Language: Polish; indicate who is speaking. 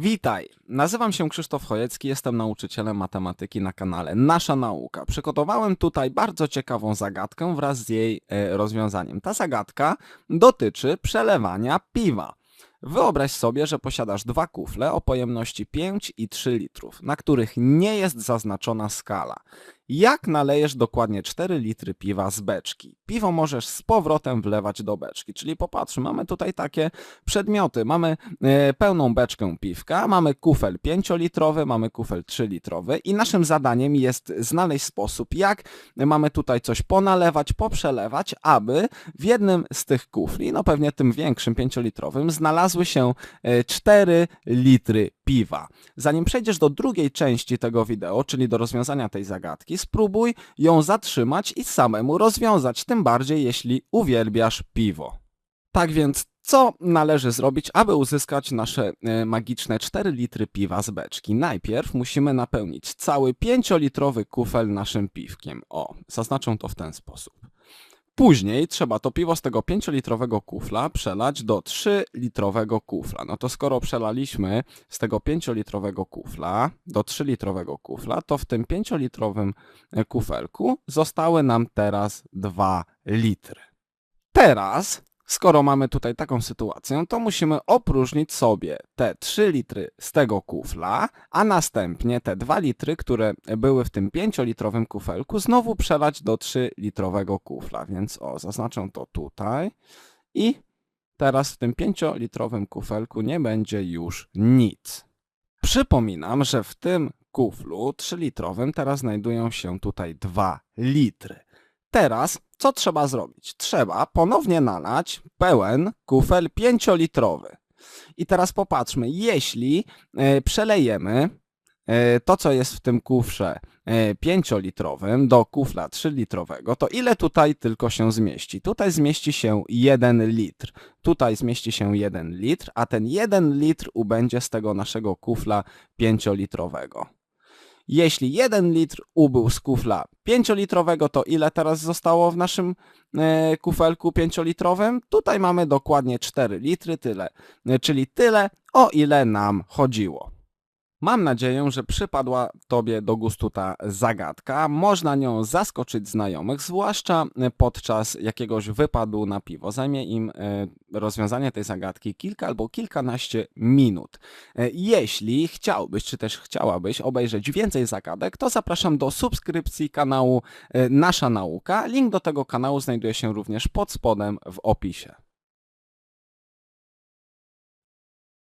Speaker 1: Witaj, nazywam się Krzysztof Chojecki, jestem nauczycielem matematyki na kanale Nasza Nauka. Przygotowałem tutaj bardzo ciekawą zagadkę wraz z jej e, rozwiązaniem. Ta zagadka dotyczy przelewania piwa. Wyobraź sobie, że posiadasz dwa kufle o pojemności 5 i 3 litrów, na których nie jest zaznaczona skala. Jak nalejesz dokładnie 4 litry piwa z beczki? Piwo możesz z powrotem wlewać do beczki, czyli popatrz, mamy tutaj takie przedmioty. Mamy e, pełną beczkę piwka, mamy kufel 5-litrowy, mamy kufel 3-litrowy i naszym zadaniem jest znaleźć sposób, jak mamy tutaj coś ponalewać, poprzelewać, aby w jednym z tych kufli, no pewnie tym większym 5-litrowym, znalazły się e, 4 litry piwa. Zanim przejdziesz do drugiej części tego wideo, czyli do rozwiązania tej zagadki, spróbuj ją zatrzymać i samemu rozwiązać, tym bardziej jeśli uwielbiasz piwo. Tak więc, co należy zrobić, aby uzyskać nasze e, magiczne 4 litry piwa z beczki? Najpierw musimy napełnić cały 5-litrowy kufel naszym piwkiem. O, zaznaczę to w ten sposób. Później trzeba to piwo z tego 5-litrowego kufla przelać do 3-litrowego kufla. No to skoro przelaliśmy z tego 5-litrowego kufla do 3-litrowego kufla, to w tym 5-litrowym e, kufelku zostały nam teraz 2 litry. Teraz, skoro mamy tutaj taką sytuację, to musimy opróżnić sobie te 3 litry z tego kufla, a następnie te 2 litry, które były w tym 5-litrowym kufelku, znowu przelać do 3-litrowego kufla. Więc o, zaznaczę to tutaj i teraz w tym 5-litrowym kufelku nie będzie już nic. Przypominam, że w tym kuflu 3-litrowym teraz znajdują się tutaj 2 litry. Teraz co trzeba zrobić? Trzeba ponownie nalać pełen kufel 5-litrowy. I teraz popatrzmy, jeśli e, przelejemy e, to, co jest w tym kufrze e, 5-litrowym do kufla 3-litrowego, to ile tutaj tylko się zmieści? Tutaj zmieści się 1 litr. Tutaj zmieści się 1 litr, a ten 1 litr ubędzie z tego naszego kufla 5-litrowego. Jeśli 1 litr ubył z kufla 5-litrowego, to ile teraz zostało w naszym e, kufelku 5-litrowym? Tutaj mamy dokładnie 4 litry, tyle, e, czyli tyle, o ile nam chodziło. Mam nadzieję, że przypadła Tobie do gustu ta zagadka. Można nią zaskoczyć znajomych, zwłaszcza podczas jakiegoś wypadu na piwo. Zajmie im e, rozwiązanie tej zagadki kilka albo kilkanaście minut. E, Jeśli chciałbyś, czy też chciałabyś obejrzeć więcej zagadek, to zapraszam do subskrypcji kanału e, Nasza Nauka. Link do tego kanału znajduje się również pod spodem w opisie.